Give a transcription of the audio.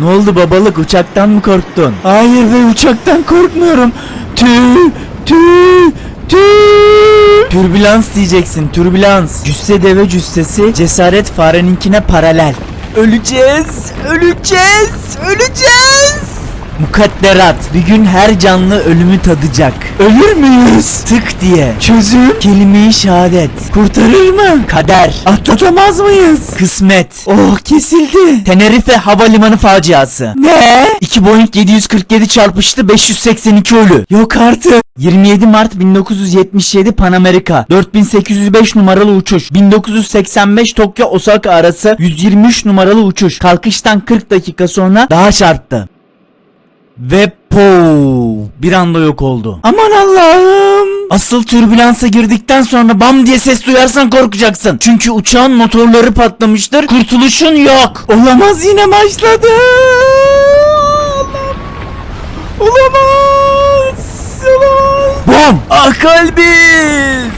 Ne oldu babalık uçaktan mı korktun? Hayır be uçaktan korkmuyorum. Tü tü tü. Türbülans diyeceksin türbülans. Cüsse deve cüssesi cesaret fareninkine paralel. Öleceğiz, öleceğiz, öleceğiz. Mukadderat bir gün her canlı ölümü tadacak. Ölür müyüz? Tık diye. Çözüm kelime-i şehadet. Kurtarır mı? Kader. Atlatamaz mıyız? Kısmet. Oh kesildi. Tenerife Havalimanı faciası. Ne? 2 Boeing 747 çarpıştı 582 ölü. Yok artık. 27 Mart 1977 Pan Amerika 4805 numaralı uçuş 1985 Tokyo Osaka arası 123 numaralı uçuş kalkıştan 40 dakika sonra daha çarptı. Ve po bir anda yok oldu. Aman Allah'ım. Asıl türbülansa girdikten sonra bam diye ses duyarsan korkacaksın. Çünkü uçağın motorları patlamıştır. Kurtuluşun yok. Olamaz yine başladı. Olamaz. Olamaz. Bom. Ah kalbim.